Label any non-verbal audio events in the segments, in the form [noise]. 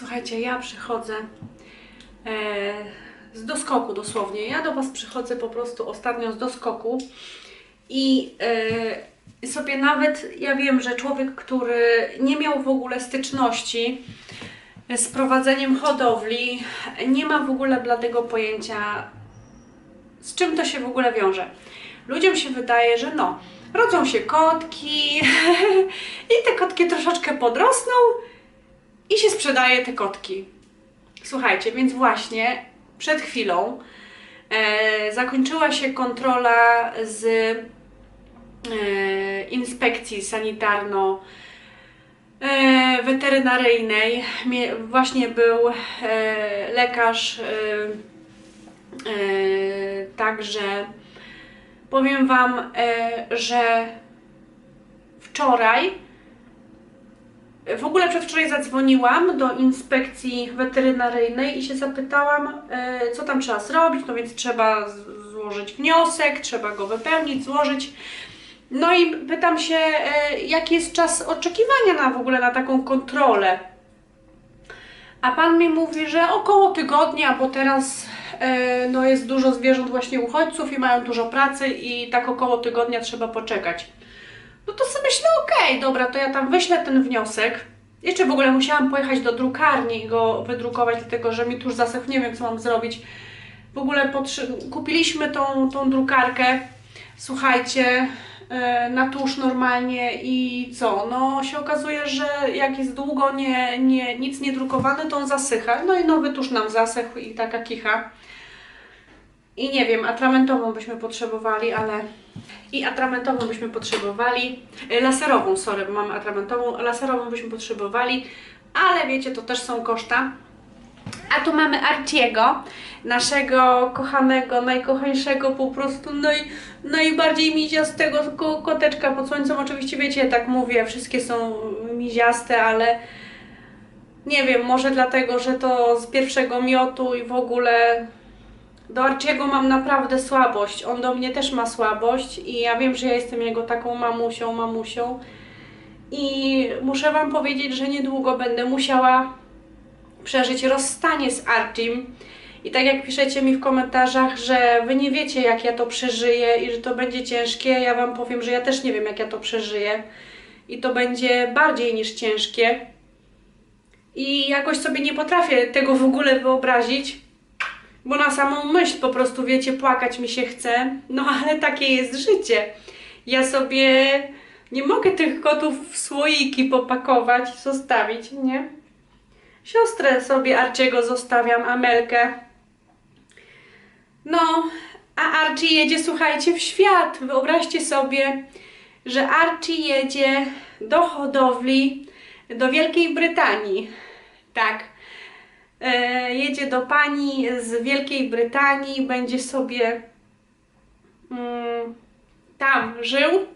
Słuchajcie, ja przychodzę e, z doskoku dosłownie. Ja do Was przychodzę po prostu ostatnio z doskoku i e, sobie nawet, ja wiem, że człowiek, który nie miał w ogóle styczności z prowadzeniem hodowli, nie ma w ogóle bladego pojęcia, z czym to się w ogóle wiąże. Ludziom się wydaje, że no, rodzą się kotki [laughs] i te kotki troszeczkę podrosną i się sprzedaje te kotki. Słuchajcie, więc właśnie przed chwilą e, zakończyła się kontrola z e, inspekcji sanitarno e, weterynaryjnej. Mie, właśnie był e, lekarz, e, e, także powiem Wam, e, że wczoraj w ogóle przedwczoraj zadzwoniłam do inspekcji weterynaryjnej i się zapytałam, e, co tam trzeba zrobić. No więc trzeba złożyć wniosek, trzeba go wypełnić, złożyć. No i pytam się, e, jaki jest czas oczekiwania na w ogóle na taką kontrolę. A pan mi mówi, że około tygodnia, bo teraz e, no jest dużo zwierząt właśnie uchodźców i mają dużo pracy i tak około tygodnia trzeba poczekać. No to sobie myślę, okej, dobra, to ja tam wyślę ten wniosek. Jeszcze w ogóle musiałam pojechać do drukarni i go wydrukować, dlatego że mi tuż zasechł, nie wiem co mam zrobić. W ogóle kupiliśmy tą, tą drukarkę, słuchajcie, e, na tusz normalnie i co? No się okazuje, że jak jest długo nie, nie, nic nie drukowane, to on zasycha. No i nowy tusz nam zasechł i taka kicha. I nie wiem, atramentową byśmy potrzebowali, ale i atramentową byśmy potrzebowali, y, laserową, sorry, bo mamy atramentową, laserową byśmy potrzebowali, ale wiecie, to też są koszta. A tu mamy Arciego, naszego kochanego, najkochańszego, po prostu naj, najbardziej miziastego ko- koteczka pod słońcem. Oczywiście wiecie, tak mówię, wszystkie są miziaste, ale nie wiem, może dlatego, że to z pierwszego miotu i w ogóle do Arciego mam naprawdę słabość. On do mnie też ma słabość i ja wiem, że ja jestem jego taką mamusią, mamusią. I muszę Wam powiedzieć, że niedługo będę musiała przeżyć rozstanie z Archim. I tak jak piszecie mi w komentarzach, że Wy nie wiecie, jak ja to przeżyję i że to będzie ciężkie, ja Wam powiem, że ja też nie wiem, jak ja to przeżyję. I to będzie bardziej niż ciężkie. I jakoś sobie nie potrafię tego w ogóle wyobrazić. Bo na samą myśl po prostu, wiecie, płakać mi się chce. No ale takie jest życie. Ja sobie nie mogę tych kotów w słoiki popakować, zostawić, nie? Siostrę sobie Arciego zostawiam, Amelkę. No, a Archie jedzie, słuchajcie, w świat. Wyobraźcie sobie, że Archie jedzie do hodowli do Wielkiej Brytanii. Tak. E, jedzie do pani z Wielkiej Brytanii, będzie sobie mm, tam żył.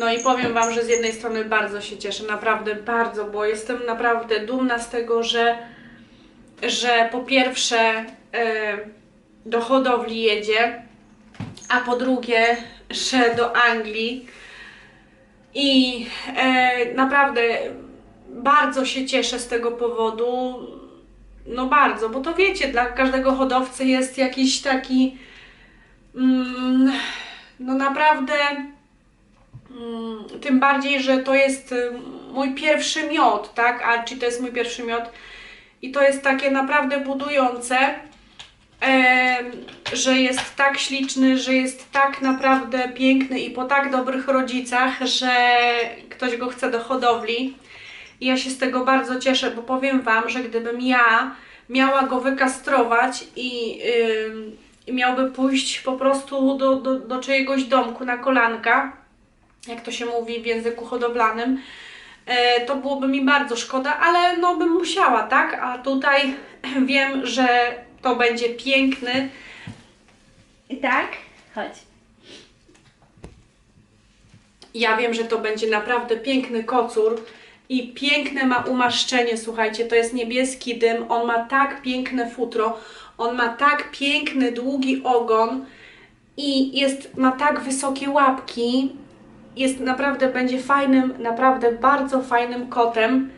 No i powiem Wam, że z jednej strony bardzo się cieszę, naprawdę bardzo, bo jestem naprawdę dumna z tego, że, że po pierwsze e, do hodowli jedzie, a po drugie, że do Anglii. I e, naprawdę bardzo się cieszę z tego powodu. No bardzo, bo to wiecie, dla każdego hodowcy jest jakiś taki. Mm, no naprawdę. Mm, tym bardziej, że to jest y, mój pierwszy miod, tak? Archie to jest mój pierwszy miod. I to jest takie naprawdę budujące em, że jest tak śliczny, że jest tak naprawdę piękny i po tak dobrych rodzicach, że ktoś go chce do hodowli. I ja się z tego bardzo cieszę, bo powiem Wam, że gdybym ja miała go wykastrować i, i miałby pójść po prostu do, do, do czyjegoś domku na kolanka, jak to się mówi w języku hodowlanym, e, to byłoby mi bardzo szkoda, ale no bym musiała, tak? A tutaj [clears throat] wiem, że to będzie piękny. I tak? Chodź. Ja wiem, że to będzie naprawdę piękny kocur i piękne ma umaszczenie, słuchajcie, to jest niebieski dym, on ma tak piękne futro, on ma tak piękny, długi ogon i jest, ma tak wysokie łapki, jest naprawdę, będzie fajnym, naprawdę bardzo fajnym kotem.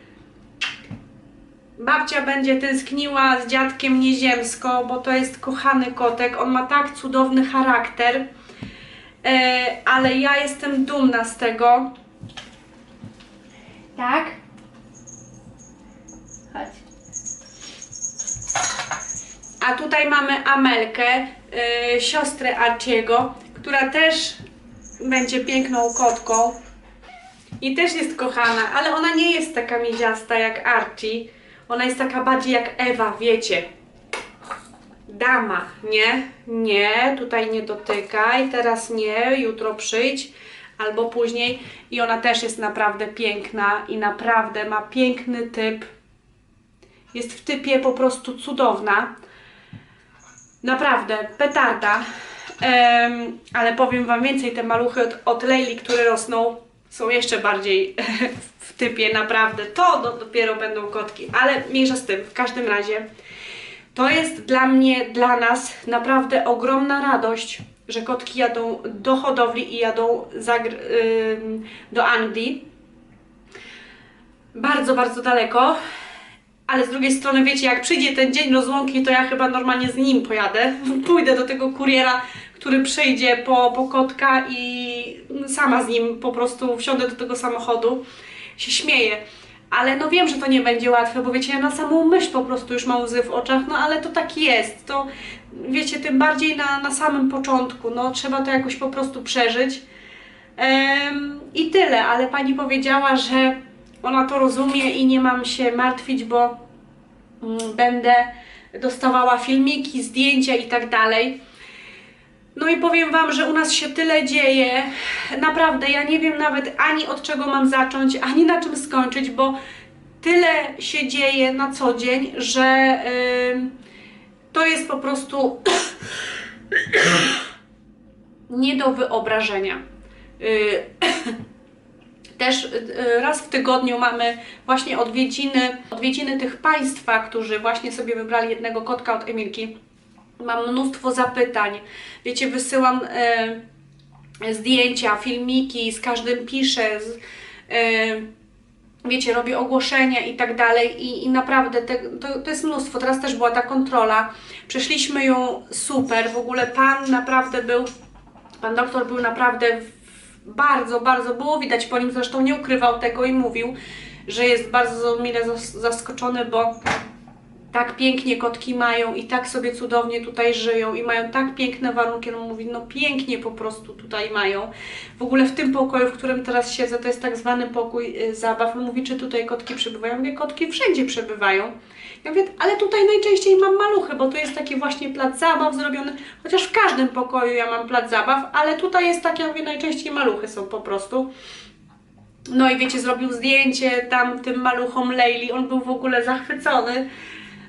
Babcia będzie tęskniła z dziadkiem nieziemsko, bo to jest kochany kotek. On ma tak cudowny charakter, e, ale ja jestem dumna z tego. Tak? Chodź. A tutaj mamy Amelkę, y, siostrę Arciego, która też będzie piękną kotką. I też jest kochana, ale ona nie jest taka miedziasta jak Archie. Ona jest taka bardziej jak Ewa, wiecie. Dama, nie? Nie, tutaj nie dotykaj, teraz nie, jutro przyjdź albo później. I ona też jest naprawdę piękna i naprawdę ma piękny typ. Jest w typie po prostu cudowna. Naprawdę, petarda. Em, ale powiem Wam więcej, te maluchy od, od Leili, które rosną, są jeszcze bardziej [laughs] typie, naprawdę. To do, dopiero będą kotki, ale mniejsza z tym, w każdym razie. To jest dla mnie, dla nas naprawdę ogromna radość, że kotki jadą do hodowli i jadą za, ym, do Anglii. Bardzo, bardzo daleko. Ale z drugiej strony, wiecie, jak przyjdzie ten dzień rozłąki, to ja chyba normalnie z nim pojadę. [laughs] Pójdę do tego kuriera, który przyjdzie po, po kotka i sama z nim po prostu wsiądę do tego samochodu. Się śmieję. Ale no wiem, że to nie będzie łatwe, bo wiecie, ja na samą myśl po prostu już mam łzy w oczach, no ale to tak jest. To wiecie, tym bardziej na, na samym początku, no trzeba to jakoś po prostu przeżyć. I tyle, ale pani powiedziała, że ona to rozumie i nie mam się martwić, bo mm, będę dostawała filmiki, zdjęcia i tak dalej. No i powiem Wam, że u nas się tyle dzieje. Naprawdę, ja nie wiem nawet ani od czego mam zacząć, ani na czym skończyć, bo tyle się dzieje na co dzień, że ym, to jest po prostu [coughs] nie do wyobrażenia. Y, [coughs] Też y, raz w tygodniu mamy właśnie odwiedziny, odwiedziny tych Państwa, którzy właśnie sobie wybrali jednego kotka od Emilki. Mam mnóstwo zapytań. Wiecie, wysyłam e, zdjęcia, filmiki, z każdym piszę, z, e, wiecie, robię ogłoszenia i tak dalej i, i naprawdę te, to, to jest mnóstwo. Teraz też była ta kontrola. Przeszliśmy ją super, w ogóle Pan naprawdę był, Pan doktor był naprawdę bardzo, bardzo, było widać po nim, zresztą nie ukrywał tego i mówił, że jest bardzo mile zas- zaskoczony, bo tak pięknie kotki mają i tak sobie cudownie tutaj żyją i mają tak piękne warunki. No mówi, no pięknie po prostu tutaj mają. W ogóle w tym pokoju, w którym teraz siedzę, to jest tak zwany pokój y, zabaw. Mówi, czy tutaj kotki przebywają? Ja mówię, kotki wszędzie przebywają. Ja mówię, ale tutaj najczęściej mam maluchy, bo tu jest taki właśnie plac zabaw zrobiony, chociaż w każdym pokoju ja mam plac zabaw, ale tutaj jest tak, ja mówię, najczęściej maluchy są po prostu. No i wiecie, zrobił zdjęcie tam tym maluchom Leili, on był w ogóle zachwycony.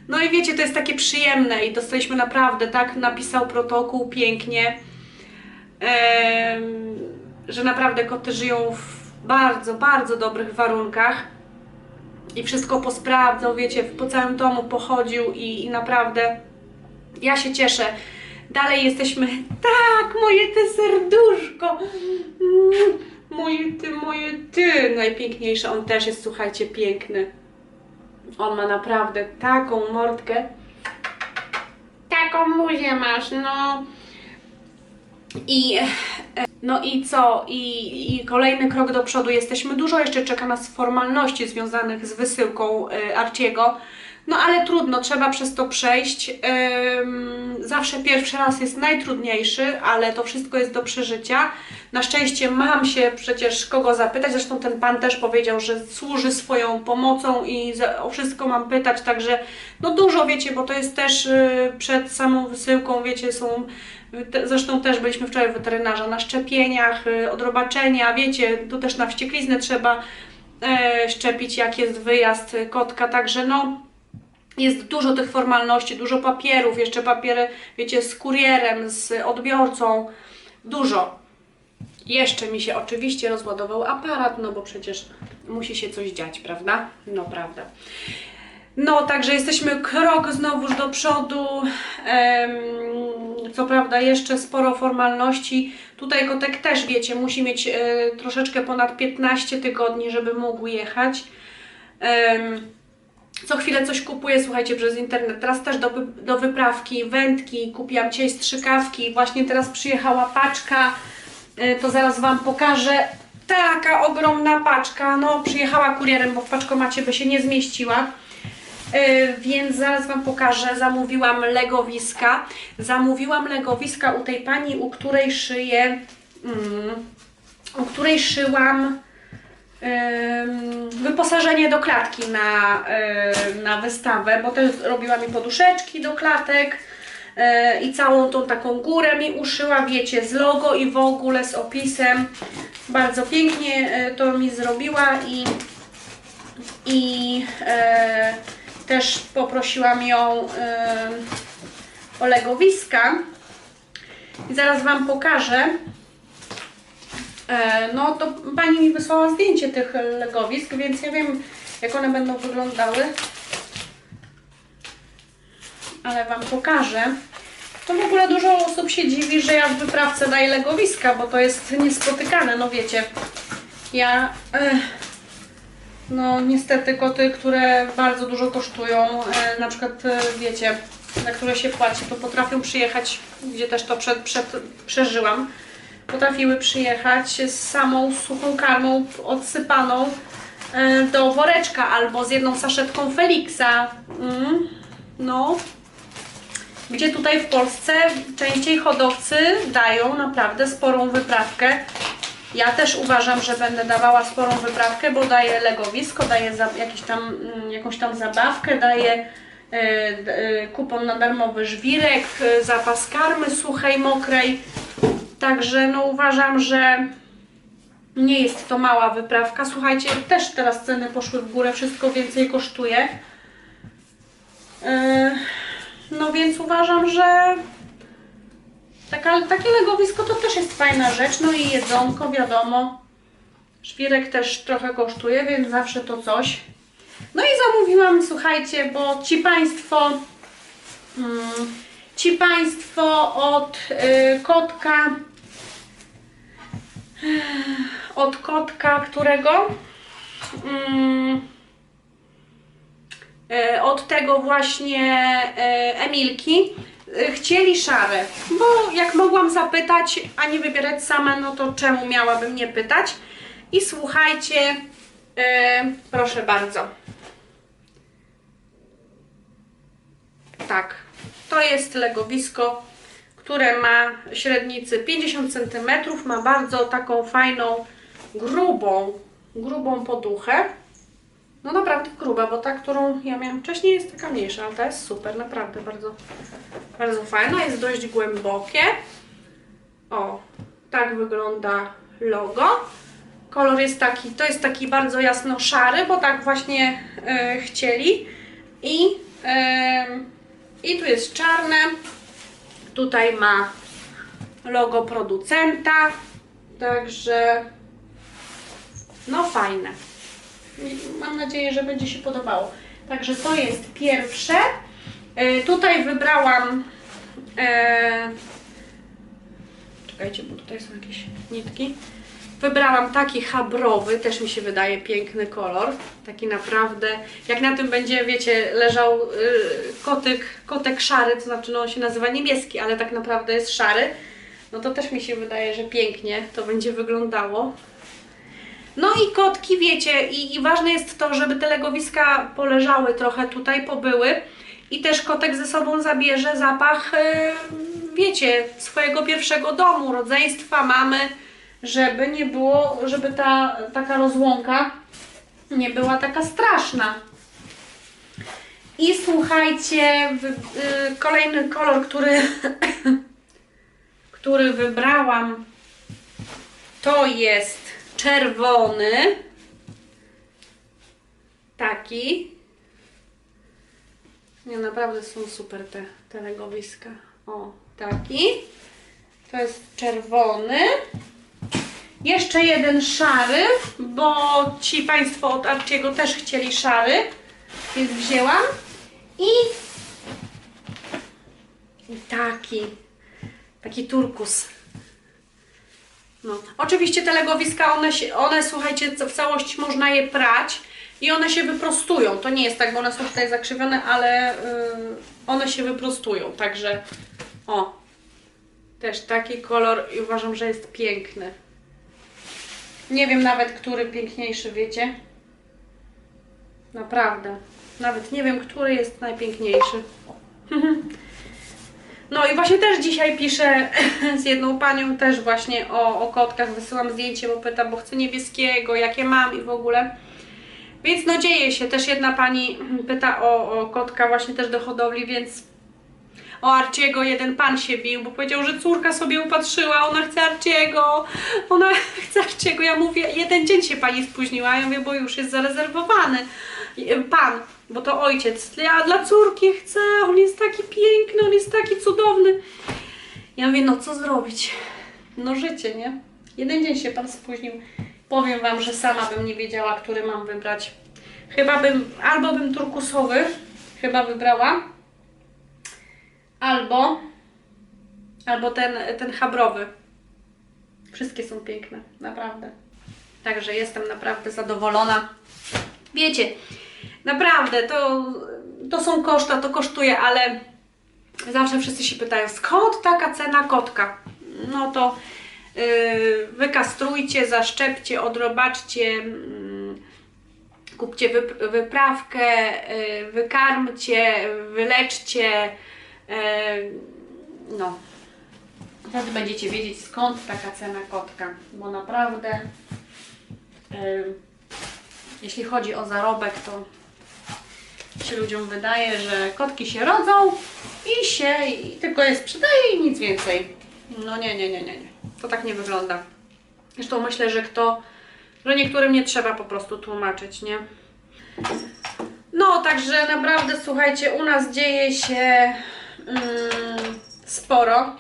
No i wiecie, to jest takie przyjemne i dostaliśmy naprawdę, tak, napisał protokół pięknie, że naprawdę koty żyją w bardzo, bardzo dobrych warunkach i wszystko posprawdzał, wiecie, po całym domu pochodził i, i naprawdę ja się cieszę. Dalej jesteśmy, [laughs] tak, moje ty serduszko, Mm, moje ty, moje ty, najpiękniejsze, on też jest, słuchajcie, piękny. On ma naprawdę taką mordkę. Taką muzię masz, no. I no i co? I, I kolejny krok do przodu. Jesteśmy dużo jeszcze czeka nas formalności związanych z wysyłką y, Arciego. No ale trudno, trzeba przez to przejść. Zawsze pierwszy raz jest najtrudniejszy, ale to wszystko jest do przeżycia. Na szczęście mam się przecież kogo zapytać. Zresztą ten pan też powiedział, że służy swoją pomocą i o wszystko mam pytać. Także no dużo wiecie, bo to jest też y, przed samą wysyłką, wiecie, są. te- Zresztą też byliśmy wczoraj u weterynarza na szczepieniach, y, odrobaczenia, wiecie, tu też na wściekliznę trzeba e, szczepić, jak jest wyjazd y, kotka, także no jest dużo tych formalności, dużo papierów, jeszcze papiery, wiecie, z kurierem, z odbiorcą, dużo. Jeszcze mi się oczywiście rozładował aparat, no bo przecież musi się coś dziać, prawda? No prawda. No, także jesteśmy krok znowuż do przodu. Co prawda jeszcze sporo formalności. Tutaj kotek też wiecie, musi mieć e, troszeczkę ponad 15 tygodni, żeby mógł jechać. Em, co chwilę coś kupuję, słuchajcie, przez internet. Teraz też do, do wyprawki, wędki, kupiłam dzisiaj strzykawki. Właśnie teraz przyjechała paczka, y, to zaraz Wam pokażę. Taka ogromna paczka, no przyjechała kurierem, bo w paczkomacie by się nie zmieściła. Y, Więc zaraz Wam pokażę. Zamówiłam legowiska. Zamówiłam legowiska u tej pani, u której szyję, mm, u której szyłam wyposażenie do klatki na, na wystawę, bo też robiła mi poduszeczki do klatek y, i całą tą taką górę mi uszyła, wiecie, z logo i w ogóle z opisem. Bardzo pięknie y, to mi zrobiła i, i y, też poprosiłam ją y, o legowiska. I zaraz Wam pokażę. E, No to pani mi wysłała zdjęcie tych legowisk, więc ja wiem jak one będą wyglądały. Ale Wam pokażę. To w ogóle dużo osób się dziwi, że ja w wyprawce daję legowiska, bo to jest niespotykane, no wiecie. Ja, e, no niestety koty, które bardzo dużo kosztują, e, na przykład wiecie, na które się płaci, to potrafią przyjechać, gdzie też to przed, przed, przeżyłam potrafiły przyjechać z samą suchą karmą odsypaną e, do woreczka albo z jedną saszetką Felixa. Mm, no. Gdzie tutaj w Polsce częściej hodowcy dają naprawdę sporą wyprawkę. Ja też uważam, że będę dawała sporą wyprawkę, bo daję legowisko, daję jakiś tam, mm, jakąś tam zabawkę, daję e, e, kupon na darmowy żwirek, zapas karmy suchej, mokrej. Także no uważam, że nie jest to mała wyprawka. Słuchajcie, też teraz ceny poszły w górę, wszystko więcej kosztuje. Yy, No więc uważam, że taka, takie legowisko to też jest fajna rzecz. No i jedzonko, wiadomo. Szwirek też trochę kosztuje, więc zawsze to coś. No i zamówiłam, słuchajcie, bo ci Państwo mm, Ci Państwo od y, kotka, od kotka, którego? Mm, y, od tego właśnie y, Emilki y, chcieli szare, bo jak mogłam zapytać, a nie wybierać sama, no to czemu miałabym nie pytać? I słuchajcie, y, proszę bardzo. Tak, to jest legowisko, które ma średnicy 50 cm, ma bardzo taką fajną, grubą, grubą poduchę. No naprawdę gruba, bo ta, którą ja miałam wcześniej jest taka mniejsza, ale ta jest super, naprawdę bardzo, bardzo fajna, jest dość głębokie. O, tak wygląda logo. Kolor jest taki, to jest taki bardzo jasno szary, bo tak właśnie e, chcieli. I, em, I tu jest czarne. Tutaj ma logo producenta. Także no fajne. Mam nadzieję, że będzie się podobało. Także to jest pierwsze. E, tutaj wybrałam. E, czekajcie, bo tutaj są jakieś nitki. Wybrałam taki habrowy, też mi się wydaje piękny kolor. Taki naprawdę, jak na tym będzie, wiecie, leżał y, kotek, kotek szary, to znaczy no on się nazywa niebieski, ale tak naprawdę jest szary. No to też mi się wydaje, że pięknie to będzie wyglądało. No i kotki, wiecie, i, i ważne jest to, żeby te legowiska poleżały trochę tutaj, pobyły i też kotek ze sobą zabierze zapach, yy, wiecie, swojego pierwszego domu, rodzeństwa, mamy, żeby nie było, żeby ta taka rozłąka nie była taka straszna. I słuchajcie, yy, kolejny kolor, który, [laughs] który wybrałam, to jest czerwony. Taki. Nie, naprawdę są super te, te legowiska. O, taki. To jest czerwony. Jeszcze jeden szary, bo ci Państwo od Arciego też chcieli szary, więc wzięłam. I, taki. Taki turkus. No. Oczywiście te legowiska, one, się, one słuchajcie, w całości można je prać i one się wyprostują. To nie jest tak, bo one są tutaj zakrzywione, ale yy, one się wyprostują. Także o, też taki kolor i uważam, że jest piękny. Nie wiem nawet, który piękniejszy, wiecie? Naprawdę. Nawet nie wiem, który jest najpiękniejszy. [laughs] No i właśnie też dzisiaj piszę [laughs] z jedną panią też właśnie o, o kotkach, wysyłam zdjęcie, bo pyta, bo chcę niebieskiego, jakie mam i w ogóle. Więc no dzieje się, też jedna pani pyta o, o kotka właśnie też do hodowli, więc o Arciego jeden pan się bił, bo powiedział, że córka sobie upatrzyła, ona chce Arciego, ona [laughs] chce Arciego. Ja mówię, jeden dzień się pani spóźniła, ja mówię, bo już jest zarezerwowany pan, bo to ojciec. Ja dla córki chcę, on jest taki piękny, on jest taki cudowny. Ja mówię, no co zrobić? No życie, nie? Jeden dzień się pan spóźnił. Powiem wam, że sama bym nie wiedziała, który mam wybrać. Chyba bym, albo bym turkusowy chyba wybrała, albo, albo ten, ten habrowy. Wszystkie są piękne, naprawdę. Także jestem naprawdę zadowolona. Wiecie, naprawdę, to, to są koszta, to kosztuje, ale zawsze wszyscy się pytają, skąd taka cena kotka? No to yy, wykastrujcie, zaszczepcie, odrobaczcie, yy, kupcie wyp- wyprawkę, yy, wykarmcie, wyleczcie, no. Wtedy będziecie wiedzieć skąd taka cena kotka, bo naprawdę yy, jeśli chodzi o zarobek, to się ludziom wydaje, że kotki się rodzą i się i tylko je sprzedaje i nic więcej. No nie, nie, nie, nie, nie. To tak nie wygląda. Zresztą myślę, że kto, że niektórym nie trzeba po prostu tłumaczyć, nie? No, także naprawdę słuchajcie, u nas dzieje się mm, sporo.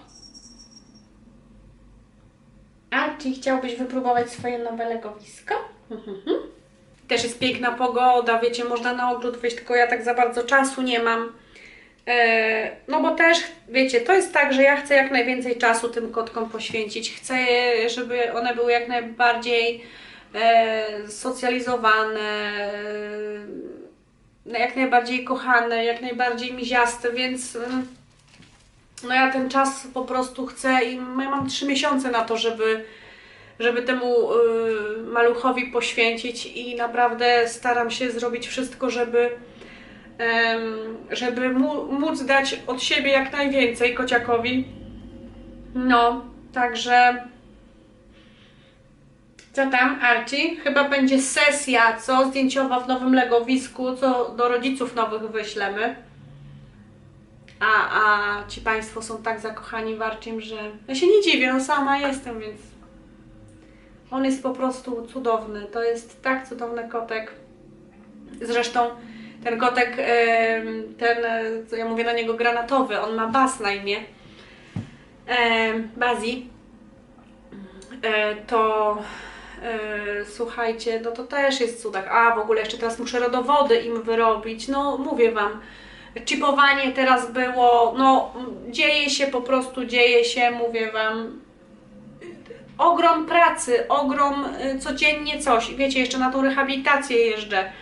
A czy chciałbyś wypróbować swoje nowe legowisko? [laughs] Też jest piękna pogoda, wiecie, można na ogród wyjść, tylko ja tak za bardzo czasu nie mam. E, no bo też, wiecie, to jest tak, że ja chcę jak najwięcej czasu tym kotkom poświęcić. Chcę, żeby one były jak najbardziej e, socjalizowane, jak najbardziej kochane, jak najbardziej miziaste, więc mm, no ja ten czas po prostu chcę i mam trzy miesiące na to, żeby żeby temu y, maluchowi poświęcić i naprawdę staram się zrobić wszystko, żeby, żeby móc dać od siebie jak najwięcej kociakowi. No, także co tam, Arci? Chyba będzie sesja, co? Zdjęciowa w nowym legowisku, co do rodziców nowych wyślemy. A, a ci Państwo są tak zakochani w Archim, że ja się nie dziwię, no sama jestem, więc on jest po prostu cudowny. To jest tak cudowny kotek. Zresztą ten kotek, ten, co ja mówię na niego granatowy, on ma Baz na imię. Bazi. E, To e, słuchajcie, no to też jest cudak. A w ogóle jeszcze teraz muszę rodowody im wyrobić. No mówię wam, chipowanie teraz było, no dzieje się po prostu, dzieje się, mówię wam, ogrom pracy, ogrom y, codziennie coś. Wiecie, jeszcze na tą rehabilitację jeżdżę,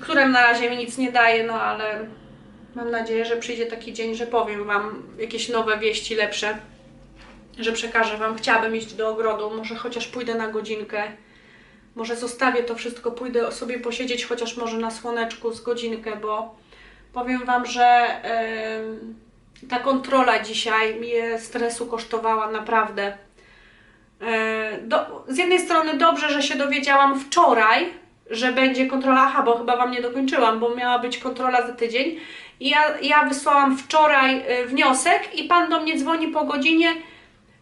która na razie mi nic nie daje, no ale mam nadzieję, że przyjdzie taki dzień, że powiem Wam jakieś nowe wieści lepsze, że przekażę Wam. Chciałabym iść do ogrodu, może chociaż pójdę na godzinkę. Może zostawię to wszystko, pójdę sobie posiedzieć chociaż może na słoneczku z godzinkę, bo powiem Wam, że em, ta kontrola dzisiaj mnie stresu kosztowała naprawdę. E, Do, z jednej strony dobrze, że się dowiedziałam wczoraj, że będzie kontrola, aha, bo chyba Wam nie dokończyłam, bo miała być kontrola za tydzień. I ja, ja wysłałam wczoraj e, wniosek i Pan do mnie dzwoni po godzinie,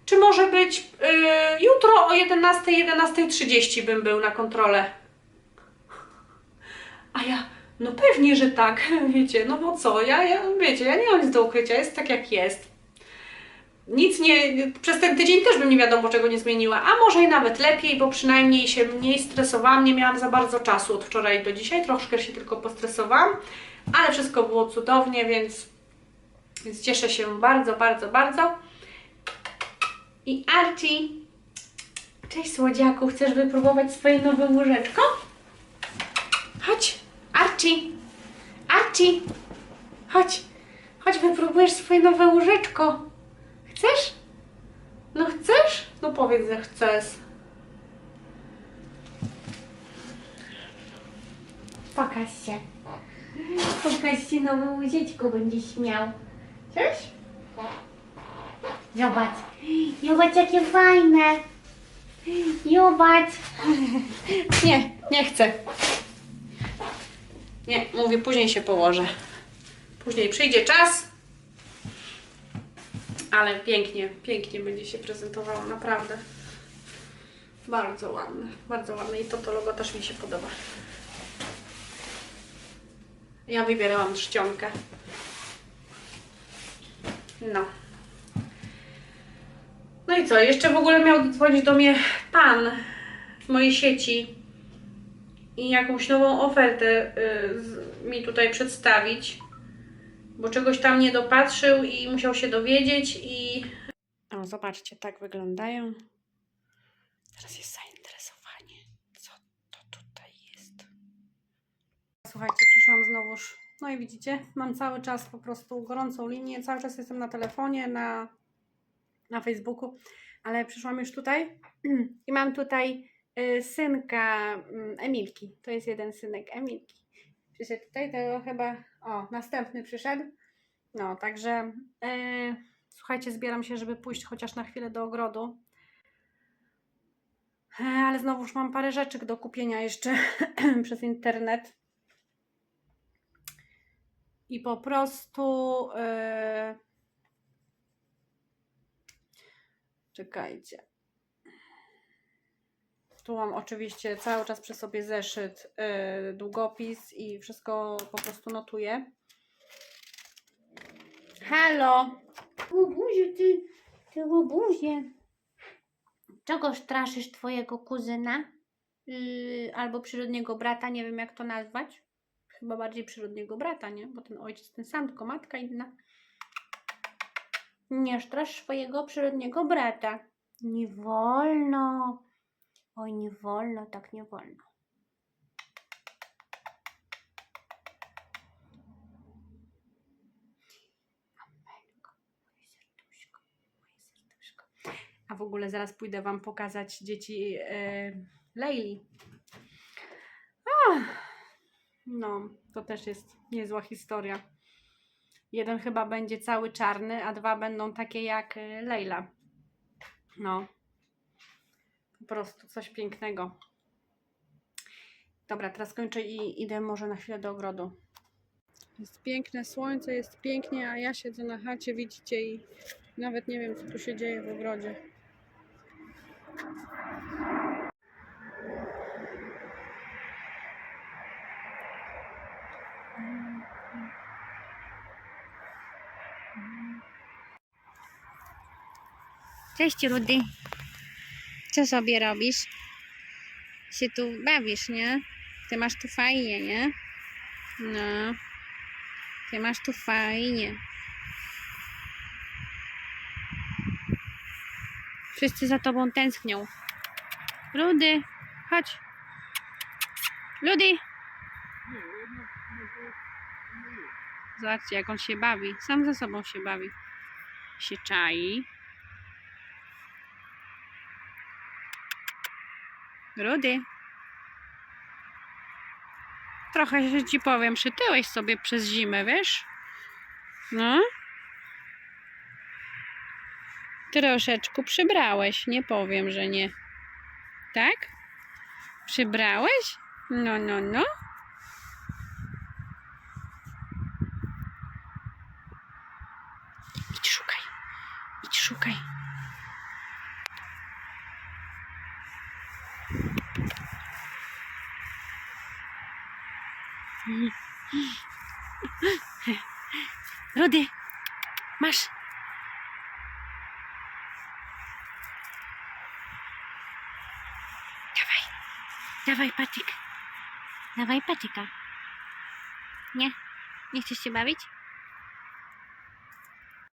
czy może być e, jutro o 11, 11.30 bym był na kontrolę. A ja, no pewnie, że tak, [laughs] wiecie, no bo co, ja, ja wiecie, ja nie mam nic do ukrycia, jest tak jak jest nic nie, przez ten tydzień też bym nie wiadomo czego nie zmieniła, a może i nawet lepiej, bo przynajmniej się mniej stresowałam, nie miałam za bardzo czasu od wczoraj do dzisiaj, troszkę się tylko postresowałam, ale wszystko było cudownie, więc, więc cieszę się bardzo, bardzo, bardzo. I Archie. Cześć słodziaku, chcesz wypróbować swoje nowe łóżeczko? Chodź, Archie. Archie. Chodź. Chodź, wypróbujesz swoje nowe łóżeczko. Chcesz? No chcesz? No powiedz, że chcesz. Pokaż się. Pokaż się nowe łyżeczko będziesz miał. Coś? Zobacz. Zobacz jakie fajne. Zobacz. Nie, nie chcę. Nie, mówię, później się położę. Później przyjdzie czas. Ale pięknie, pięknie będzie się prezentowało, naprawdę. Bardzo ładne, bardzo ładne i to, to logo też mi się podoba. Ja wybierałam trzcionkę. No. No i co? Jeszcze w ogóle miał dzwonić do mnie pan z mojej sieci i jakąś nową ofertę y, z, mi tutaj przedstawić, bo czegoś tam nie dopatrzył i musiał się dowiedzieć i... O, zobaczcie, tak wyglądają. Teraz jest zainteresowanie. Co to tutaj jest? Słuchajcie, przyszłam znowuż. No i widzicie, mam cały czas po prostu gorącą linię, cały czas jestem na telefonie, na, na Facebooku, ale przyszłam już tutaj [clears throat] i mam tutaj y, synka mm, Emilki. To jest jeden synek Emilki. Przyszedł tutaj, to chyba, o, następny przyszedł. No, także y, słuchajcie, zbieram się, żeby pójść chociaż na chwilę do ogrodu. E, Ale znowuż mam parę rzeczy do kupienia jeszcze [clears throat] przez internet. I po prostu. e, Czekajcie. Tu mam oczywiście cały czas przy sobie zeszyt, e, długopis i wszystko po prostu notuję. Halo! Łobuzie, ty, ty łobuzie. Czego straszysz twojego kuzyna? Yy, albo przyrodniego brata, nie wiem jak to nazwać. Chyba bardziej przyrodniego brata, nie? Bo ten ojciec ten sam, tylko matka inna. Nie strasz swojego przyrodniego brata. Nie wolno. Oj, nie wolno, tak nie wolno. A w ogóle zaraz pójdę Wam pokazać dzieci e, Leili. No, to też jest niezła historia. Jeden chyba będzie cały czarny, a dwa będą takie jak e, Leila. No. Po prostu coś pięknego. Dobra, teraz kończę i idę może na chwilę do ogrodu. Jest piękne słońce, jest pięknie, a ja siedzę na chacie, widzicie, i nawet nie wiem, co tu się dzieje w ogrodzie. Cześć Rudy. Co sobie robisz? Się tu bawisz, nie? Ty masz tu fajnie, nie? No. Ty masz tu fajnie. Wszyscy za tobą tęsknią. Rudy, chodź. Rudy. Zobaczcie, jak on się bawi. Sam ze sobą się bawi. Się czai. Rudy. Trochę że ci powiem, przytyłeś sobie przez zimę, wiesz? No. Troszeczkę przybrałeś, nie powiem, że nie. Tak? Przybrałeś? No, no, no. Nie? Nie chcesz się bawić?